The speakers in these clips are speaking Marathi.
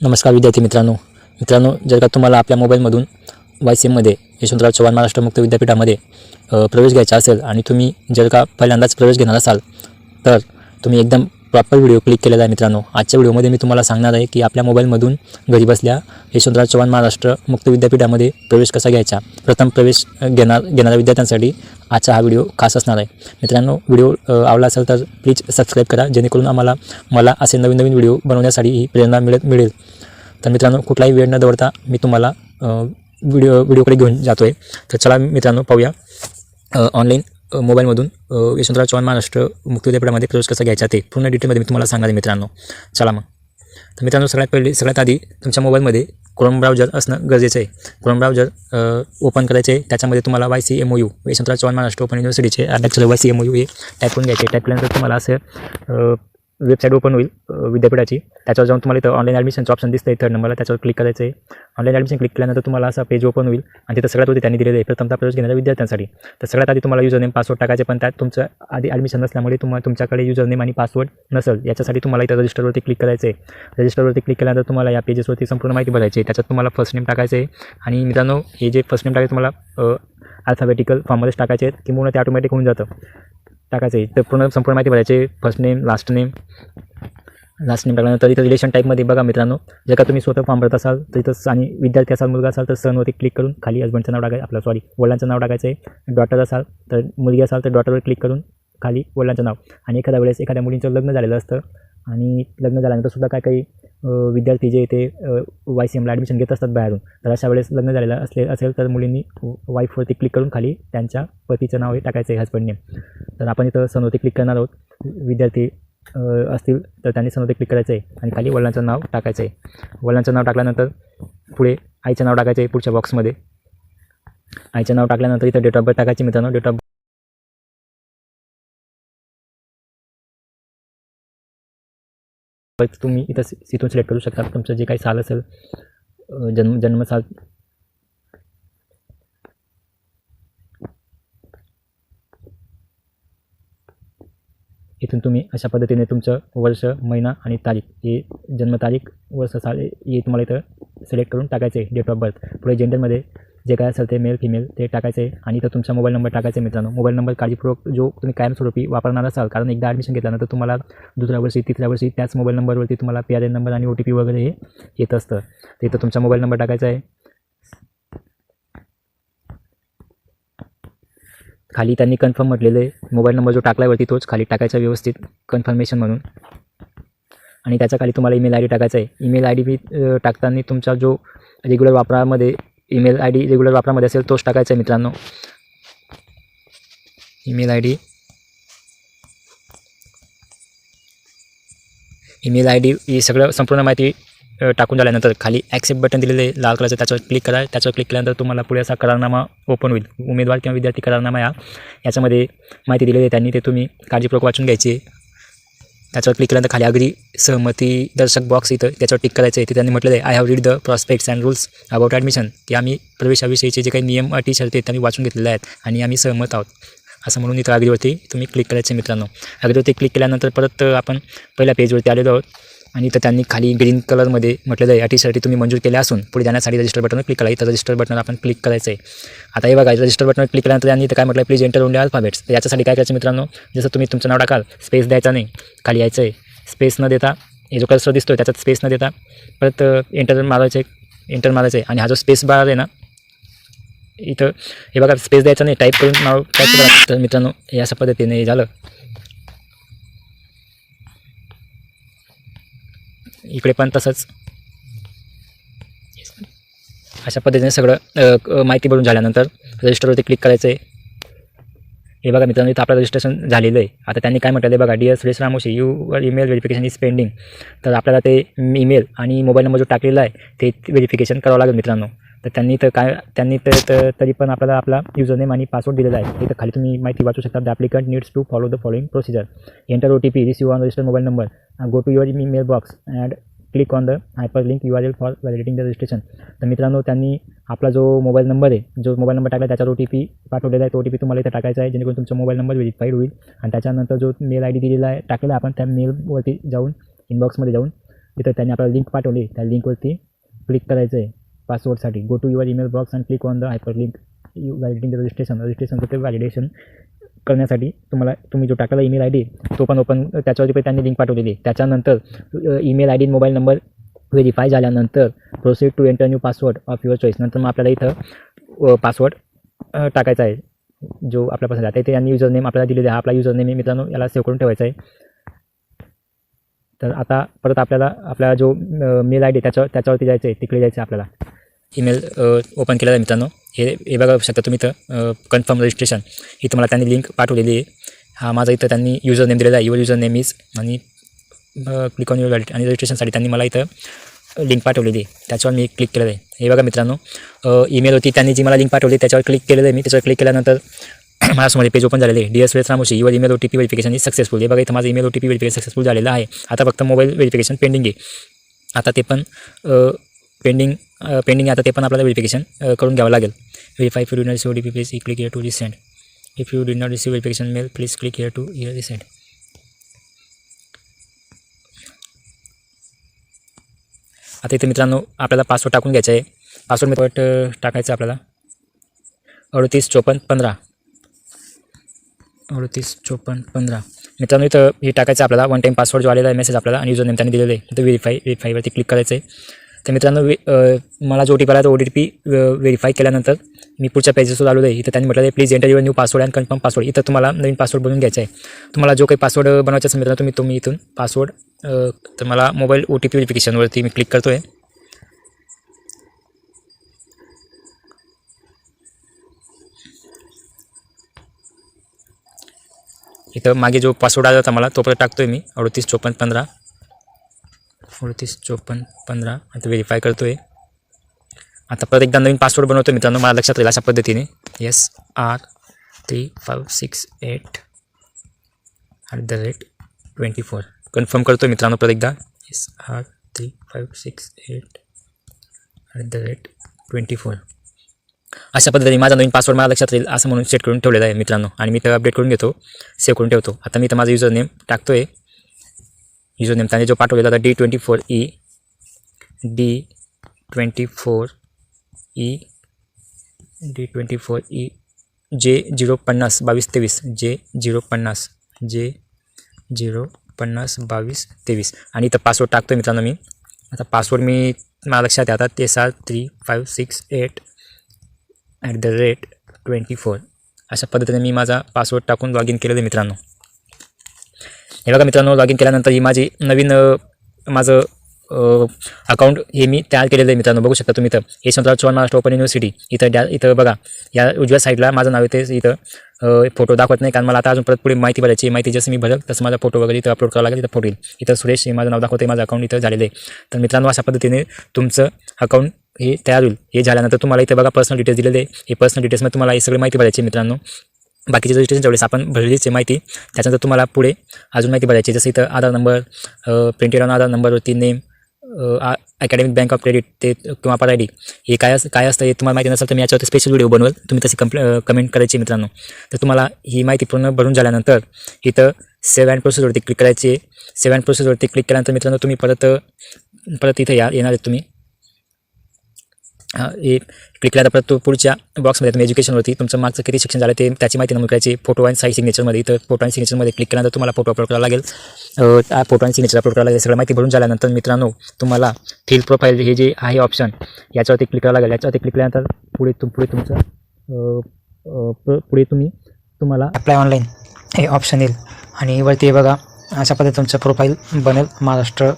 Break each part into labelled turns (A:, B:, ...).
A: नमस्कार विद्यार्थी मित्रांनो. मित्रांनो जर का तुम्हाला आपल्या मोबाईलमधून वाय सी एममध्ये यशवंतराव चव्हाण महाराष्ट्र मुक्त विद्यापीठामध्ये प्रवेश घ्यायचा असेल आणि तुम्ही जर का पहिल्यांदाच प्रवेश घेणार असाल तर तुम्ही एकदम प्रॉपर व्हिडिओ क्लिक केलेला आहे मित्रांनो. आजच्या व्हिडिओमध्ये मी तुम्हाला सांगणार आहे की आपल्या मोबाईलमधून घरी बसल्या यशवंतराव चव्हाण महाराष्ट्र मुक्त विद्यापीठामध्ये प्रवेश कसा घ्यायचा? प्रथम प्रवेश घेणार घेणाऱ्या विद्यार्थ्यांसाठी आजचा हा व्हिडिओ खास असणार आहे. मित्रांनो व्हिडिओ आवडला असेल तर प्लीज सबस्क्राईब करा जेणेकरून आम्हाला मला असे नवीन नवीन व्हिडिओ बनवण्यासाठी ही प्रेरणा मिळत मिळेल. तर मित्रांनो कुठलाही वेळ न दवडता मी तुम्हाला व्हिडिओ व्हिडिओकडे घेऊन जातो आहे तर चला मित्रांनो पाहूया. ऑनलाईन मोबाईलमधून यशवंतराव चव्हाण महाराष्ट्र मुक्त विद्यापीठामध्ये प्रवेश कसा घ्यायचा ते पूर्ण डिटेलमध्ये मी तुम्हाला सांगणार मित्रांनो. चला मग. तर मित्रांनो सगळ्यात पहिले सगळ्यात आधी तुमच्या मोबाईलमध्ये क्रोम ब्राउजर असणं गरजेचं आहे. क्रोम ब्राउजर ओपन करायचे आहे त्याच्यामध्ये तुम्हाला Y C M O U Yashwantrao Chavan Maharashtra open युनिव्हर्सिटीचे अध्यक्ष Y C M O U हे टाईप करून घ्यायचे. टाईप केल्यानंतर तुम्हाला असं वेबसाईट ओपन होईल विद्यापीठाची. त्याच्यावर जाऊन तुम्हाला इथं ऑनलाईन ॲडमिशनचं ऑप्शन दिसतं थर्ड नंबरला त्याच्यावर क्लिक करायचं आहे ऑनलाईन ॲडमिशन क्लिक केल्यानंतर तुम्हाला असा पेज ओपन होईल आणि तिथं सगळ्यात होती त्यांनी दिलेलं आहे प्रथमता प्रवेश घेणाऱ्या विद्यार्थ्यांसाठी. तर सगळ्यात आधी तुम्हाला युजर नेम पासवर्ड टाकायचे पण त्यात तुमचं आधी ॲडमिशन नसल्यामुळे तुम्हाला तुमच्याकडे युजर नेम आणि पासवर्ड नसेल. याच्यासाठी तुम्हाला इथं रजिस्टरवरती क्लिक करायचं आहे रजिस्टरवरती क्लिक केल्यानंतर तुम्हाला या पेजेसवरती संपूर्ण माहिती भरायची आहे. त्याच्यात तुम्हाला फर्स्ट नेम टाकायचं आहे. आणि मित्रांनो हे जे फर्स्ट नेम टाकायचं तुम्हाला अल्फाबेटिकल फॉर्ममध्येच टाकायचे आहेत किंवा ते ऑटोमॅटिक होऊन जातं. टाकायचं आहे. तर पूर्ण संपूर्ण माहिती भरायची first name last name last name टाकल्यानंतर इथं रिलेशन टाईपमध्ये बघा मित्रांनो. जर का तुम्ही स्वतः फॉर्म भरत असाल तर इथं आणि विद्यार्थी असाल मुलगा असाल तर सनवरती क्लिक करून खाली हजबंडचं नाव टाकायचं आपलं सॉरी वडिलांचं नाव टाकायचं आहे. डॉटर असाल तर मुलगी असाल तर डॉटरवर क्लिक करून खाली वडिलांचं नाव. आणि एखाद्या वेळेस एखाद्या मुलींचं लग्न झालेलं असतं. आणि लग्न झाल्यानंतर सुद्धा काय काही विद्यार्थी जे ते वाय सी एमला ॲडमिशन घेत असतात बाहेरून तर अशा वेळेस लग्न झालेलं असले असेल तर मुलींनी वाईफवरती क्लिक करून खाली त्यांच्या पतीचं नाव हे टाकायचं आहे हजबंडने तर आपण इथं सनवरती क्लिक करणार आहोत. विद्यार्थी असतील तर त्यांनी सनवरती क्लिक करायचं आहे आणि खाली वडिलांचं नाव टाकायचं आहे. वडिलांचं नाव टाकल्यानंतर पुढे आईचं नाव टाकायचं आहे पुढच्या बॉक्समध्ये आईचं नाव टाकल्यानंतर इथं डेट ऑफ बर्थ टाकायची मित्रांनो. डेट ऑफ तुम्ही इथं इथून तिथून सिलेक्ट करू शकता. तुमचं जे काही साल असेल जन्म जन्मसाल इथून तुम्ही अशा पद्धतीने तुमचं वर्ष महिना आणि तारीख हे जन्मतारीख वर्ष साल हे हे तुम्हाला इथं सिलेक्ट करून टाकायचं आहे. डेट ऑफ बर्थ पुढे जेंडरमध्ये जे काय असेल ते मेल फिमेल ते टाकायचं आहे आणि तर तुमचा मोबाईल नंबर टाकायचा आहे मित्रांनो. मोबाईल नंबर काळजीपूर्वक जो तुम्ही कायमस्वरूपी वापरणार असाल कारण एकदा ॲडमिशन घेतल्यानंतर तुम्हाला दुसऱ्या वर्षी तिसऱ्या वर्षी त्याच मोबाईल नंबरवरती तुम्हाला पी आर एन नंबर आणि ओ टी पी वगैरे हे येत असतं. तर इथं तुमचा मोबाईल नंबर टाकायचा आहे. खाली त्यांनी कन्फर्म म्हटलेलं आहे. मोबाईल नंबर जो टाकल्यावरती तोच खाली टाकायचा व्यवस्थित कन्फर्मेशन म्हणून. आणि त्याच्याखाली तुम्हाला ईमेल आय डी टाकायचा आहे. ईमेल आय डी बी टाकताना तुमचा जो रेग्युलर वापरामध्ये ईमेल आय डी रेग्युलर वापरामध्ये असेल तोच टाकायचा आहे मित्रांनो. Email I D. Email I D ही सगळं संपूर्ण माहिती टाकून झाल्यानंतर खाली ॲक्सेप्ट बटन दिलेलं आहे लाल कलरचं त्याच्यावर क्लिक करा. त्याच्यावर क्लिक केल्यानंतर तुम्हाला पुढे असा करारनामा ओपन होईल. उमेदवार किंवा विद्यार्थी करारनामा या. याच्यामध्ये माहिती दिलेली आहे त्यांनी ते तुम्ही काळजीपूर्वक वाचून घ्यायची. त्याच्यावर क्लिक केल्यानंतर खाली अगदी सहमती दर्शक बॉक्स इथं त्याच्यावर टिक करायचं आहे. ते त्यांनी म्हटलेलं आहे I have read the prospects and rules about admission की आम्ही प्रवेशाविषयीचे जे काही नियम अटी शर्ती आहेत त्यांनी वाचून घेतलेले आहेत आणि आम्ही सहमत आहोत. असं म्हणून इथं अगदीवरती तुम्ही क्लिक करायचे मित्रांनो. अगदीवरती क्लिक केल्यानंतर परत आपण पहिल्या पेजवरती आलेलो आहोत. आणि इथं त्यांनी खाली ग्रीन कलरमध्ये म्हटलेलं आहे अटीसाठी तुम्ही मंजूर केल्या असून पुढे जाण्यासाठी रजिस्टर बटनवर क्लिक करा इथं रजिस्टर बटनवर आपण क्लिक करायचं आहे आता हे बघा रजिस्टर बटनवर क्लिक केल्यानंतर त्यांनी इथं काय म्हटलं प्लीज एंटर ओनली अल्फाबेट्स तर याच्यासाठी काय करायचं मित्रांनो? जसं तुम्ही तुमचं नाव टाकाल स्पेस द्यायचा नाही. खाली यायचं आहे स्पेस न देता हे जो कर्सर दिसतो त्याच्यात स्पेस न देता परत एंटर मारायचं आहे एंटर मारायचं आहे आणि हा जो स्पेस बार आहे ना इथं हे बघा स्पेस द्यायचा नाही. टाईप करून नाव टाईप करा. तर मित्रांनो हे अशा पद्धतीने झालं. इकडे पण तसंच. अशा पद्धतीने सगळं माहिती भरून झाल्यानंतर रजिस्टरवरती क्लिक करायचं आहे हे बघा मित्रांनो इथं आपलं रजिस्ट्रेशन झालेलं आहे. आता त्यांनी काय म्हटलं आहे बघा dear Suresh Ramoshi you email verification is pending तर आपल्याला ते ईमेल आणि मोबाईल नंबर जो टाकलेला आहे ते व्हेरिफिकेशन करावं लागेल मित्रांनो. तर त्यांनी तर काय त्यांनी तर तर- तरी पण आपल्याला आपला युजर नेम आणि पासवर्ड दिलेला आहे. इथं खाली तुम्ही माहिती वाचू शकता. The applicant needs to follow the following procedure enter O T P receive on register mobile number go to your mail box and click on the hyper link U R L for validating the registration तर मित्रांनो त्यांनी आपला जो मोबाईल नंबर आहे जो मोबाईल नंबर टाकला त्याच्यावर ओ टी पी पाठवलेला आहे. तो ओ टी पी तुम्हाला इथं टाकायचा आहे जेणेकरून तुमचा मोबाईल नंबर व्हेरीफाईड होईल. आणि त्याच्यानंतर जो मेल आय डी दिलेला आहे टाकलेला आपण त्या मेलवरती जाऊन इनबॉक्समध्ये जाऊन तिथं त्यांनी आपल्याला लिंक पाठवली. त्या लिंकवरती क्लिक करायचं आहे. पासवर्डसाठी go to your email box and click on the hyperlink you validating registration रजिस्ट्रेशनचं ते व्हॅलिडेशन करण्यासाठी तुम्हाला तुम्ही जो टाकला ईमेल आय डी तो पण ओपन त्याच्यावरती पण त्यांनी लिंक पाठवलेली. त्याच्यानंतर email I D mobile number verify झाल्यानंतर proceed to enter new password of your choice नंतर मग आपल्याला इथं पासवर्ड टाकायचा आहे. जो आपल्यापासून जाते आहे ते यांनी युजर नेम आपल्याला दिलेला आहे. हा आपला युजर नेम मित्रांनो याला सेव्ह करून ठेवायचा आहे. तर आता परत आपल्याला आपला जो मेल आय डी त्याच्यावर त्याच्यावरती जायचं आहे. तिकडे जायचं आहे आपल्याला. ईमेल ओपन केलेला आहे मित्रांनो. हे हे बघा शकता तुम्ही इथं कन्फर्म रजिस्ट्रेशन इथं मला त्यांनी लिंक पाठवलेली आहे. हा माझा इथं त्यांनी युजर नेम दिलेला आहे. युअर युजर नेम इज आणि क्लिक ऑन युअर व्हॅलिड आणि रजिस्ट्रेशनसाठी त्यांनी मला इथं लिंक पाठवलेली आहे. त्याच्यावर मी क्लिक केलेलं आहे. हे बघा मित्रांनो ईमेल होती. त्यांनी जी मला लिंक पाठवली त्याच्यावर क्लिक केलेलं आहे मी. त्याच्यावर क्लिक केल्यानंतर माझ्यासमोर पेज ओपन झालेले आहे. डी एस वेस Ramoshi your email O T P verification is successful हे बघा इथं माझं email O T P verification successful झालेलं आहे. आता फक्त मोबाईल व्हेरिफिकेशन पेंडिंग आहे. आता ते पण पेंडिंग पेंडिंग uh, आता ते पण आपल्याला व्हेरिफिकेशन uh, करून घ्यावं लागेल. Verify if you do not receive D P please click here to resend if you do not receive verification mail please click here to here resend आता इथे मित्रांनो आपल्याला पासवर्ड टाकून घ्यायचा आहे. पासवर्ड मित्र uh, टाकायचं आपल्याला. अडतीस चोपन्न पंधरा. अडतीस चोपन्न पंधरा. मित्रांनो इथं हे टाकायचं आपल्याला. वन टाईम पासवर्ड जो आलेला आहे मेसेज आपल्याला आणि युजर नेम त्यांनी दिलेलं आहे. तर व्हेरीफाय व्हेरीफायवरती क्लिक करायचं आहे तर मित्रांनो वे मला जो ओ टी पी आला तो ओ टी पी व्हेरीफाय केल्यानंतर मी पुढच्या पेजेसवर आलो आहे. इथं त्यांनी म्हटलं आहे please enter your new password and confirm password इथं तुम्हाला नवीन पासवर्ड बनवून घ्यायचा आहे. तुम्हाला जो काही पासवर्ड बनवायचा असेल मित्रांनो तुम्ही तुम्ही इथून पासवर्ड तर मला मोबाईल ओ टी पी व्हेरिफिकेशनवरती मी क्लिक करतो आहे इथं मागे जो पासवर्ड आला होता मला तो पण टाकतो आहे मी अडतीस चोपन्न पंधरा. अडतीस चोपन्न पंधरा आता व्हेरीफाय करतो आहे आता परत एकदा नवीन पासवर्ड बनवतो मित्रांनो मला लक्षात राहील अशा पद्धतीने. Yes R three five six eight at the rate twenty four confirm करतो मित्रांनो परत एकदा. Yes R three five six eight at the rate twenty four अशा पद्धतीने माझा नवीन पासवर्ड मला लक्षात राहील असं म्हणून सेट करून ठेवलेला आहे मित्रांनो. आणि मी ते अपडेट करून घेतो सेव्ह करून ठेवतो. आता मी तर माझा युजर नेम टाकतो आहे युजर नेम त्याने जो पाठवलेला होता D twenty four E D twenty four E D twenty four E J zero पन्नास बावीस तेवीस जे झिरो पन्नास जे झिरो पन्नास बावीस तेवीस. आणि इथं पासवर्ड टाकतो आहे मित्रांनो मी. आता पासवर्ड मी मला लक्षात आहे आता ते सात three five six eight at the rate twenty four अशा पद्धतीने मी माझा पासवर्ड टाकून लॉग इन केलेलं आहे मित्रांनो. हे बघा मित्रांनो लॉग इन केल्यानंतर ही माझी नवीन माझं अकाउंट हे मी तयार केलेलं आहे मित्रांनो. बघू शकता तुम्ही इथं. यशवंतराव चव्हाण महाराष्ट्र ओपन युनिव्हर्सिटी इथं डॅ इथं बघा. या उजव्या साईडला माझं नाव येते इथं. फोटो दाखवत नाही कारण मला आता अजून परत पुढे माहिती भरायची आहे. माहिती जसं मी भरल तसं माझा फोटो वगैरे इथं अपलोड करावं लागेल इथं फोटो येईल. इथं सुरेश हे माझं नाव दाखवते माझं अकाउंट इथं झालेलं आहे. तर मित्रांनो अशा पद्धतीने तुमचं अकाउंट हे तयार होईल. हे झाल्यानंतर तुम्हाला इथं बघा पर्सनल डिटेल्स दिलेले हे पर्सनल डिटेल्समध्ये तुम्हाला हे सगळी माहिती भरायची आहे मित्रांनो. बाकीचे रजिस्ट्रेशन वेळेस आपण भरलीच माहिती त्याच्यानंतर तुम्हाला पुढे अजून माहिती भरायची जसं इथं Aadhaar number printed on Aadhaar नंबरवरती name academic bank of credit ते किंवा पर आय डी हे काय असं काय असतं हे तुम्हाला माहिती नसेल तर मी याच्यावरती स्पेशल व्हिडिओ बनवेल. तुम्ही तशी कंप्ले कमेंट करायची मित्रांनो. तर तुम्हाला ही माहिती पूर्ण भरून झाल्यानंतर इथं सेव्ह अँड प्रोसेसवरती क्लिक करायची सेव्ह अँड प्रोसेसवरती क्लिक केल्यानंतर मित्रांनो तुम्ही परत परत इथं या येणार आहेत तुम्ही. हां हे क्लिक केल्यानंतर परत तो पुढच्या बॉक्समध्ये तुम्ही एज्युकेशनवरती तुमचं मागचं किती शिक्षण झालं ते त्याची माहिती नमूद करायची. फोटो आणि साई सिग्नेचरमध्ये इथं फोटो आणि सिग्नेचरमध्ये क्लिक केल्यानंतर तुम्हाला फोटो अपलोड करावा लागेल. फोटो आणि सिग्नेचर अपलोड करावं लागेल. सगळं माहिती भरून झाल्यानंतर मित्रांनो तुम्हाला फील प्रोफाईल हे जे आहे ऑप्शन याच्यावरती क्लिक करावं लागेल. याच्यावरती क्लिक केल्यानंतर पुढे तुम पुढे तुमचं पुढे तुम्ही तुम्हाला
B: अप्लाय ऑनलाईन हे ऑप्शन येईल. आणि वरती बघा अशा पद्धतीने तुमचं प्रोफाईल बनेल. महाराष्ट्र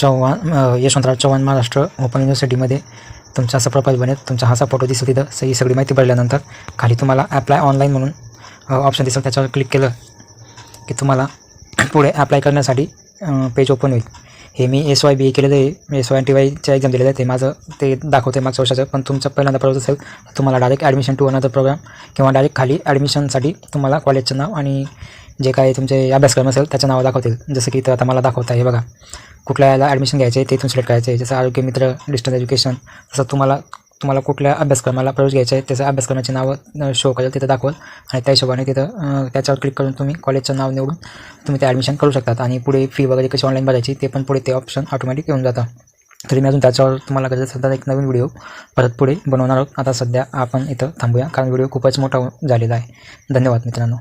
B: चव्हाण यशवंतराव चव्हाण महाराष्ट्र ओपन युनिव्हर्सिटीमध्ये तुमचा असा प्रोफाईल बनेल तुमचा हा असा फोटो दिसेल तिथं. स- ही सगळी माहिती भरल्यानंतर खाली तुम्हाला ॲप्लाय ऑनलाईन म्हणून ऑप्शन दिसेल. त्याच्यावर क्लिक केलं की तुम्हाला पुढे ॲप्लाय करण्यासाठी पेज ओपन होईल. हे मी एस वाय बी ए केलेलं आहे. एस वाय टी वायच्या एक्झाम दिलेलं आहे ते माझं ते दाखवते मागच्या वर्षाचं. पण तुमचं पहिल्यांदा प्रवास असेल तर तुम्हाला direct admission to another program किंवा डायरेक्ट खाली ॲडमिशनसाठी तुम्हाला कॉलेजचं नाव आणि जे काही तुमचे अभ्यासक्रम असेल त्याचं नावं दाखवतील. जसं की इथं आता मला दाखवता हे बघा. कुठल्या याला ॲडमिशन घ्यायचे आहे ते इथून सिलेक्ट करायचं. आहे जसं आरोग्य मित्र डिस्टन्स एज्युकेशन तसं तुम्हाला तुम्हाला कुठल्या अभ्यासक्रमाला प्रवेश घ्यायचा आहे त्याचं अभ्यासक्रमाचे नावं शो करेल तिथं दाखवल. आणि त्या हिशोबाने तिथं त्याच्यावर क्लिक करून तुम्ही कॉलेजचं नाव निवडून तुम्ही ते ॲडमिशन करू शकतात. आणि पुढे फी वगैरे कशी ऑनलाईन भरायची ते पण पुढे ते ऑप्शन ऑटोमॅटिक येऊन जातं. तरी मी अजून त्याच्यावर तुम्हाला गरज असेल तर एक नवीन व्हिडिओ परत पुढे बनवणार आहोत. आता सध्या आपण इथं थांबूया कारण व्हिडिओ खूपच मोठा झालेला आहे. धन्यवाद मित्रांनो.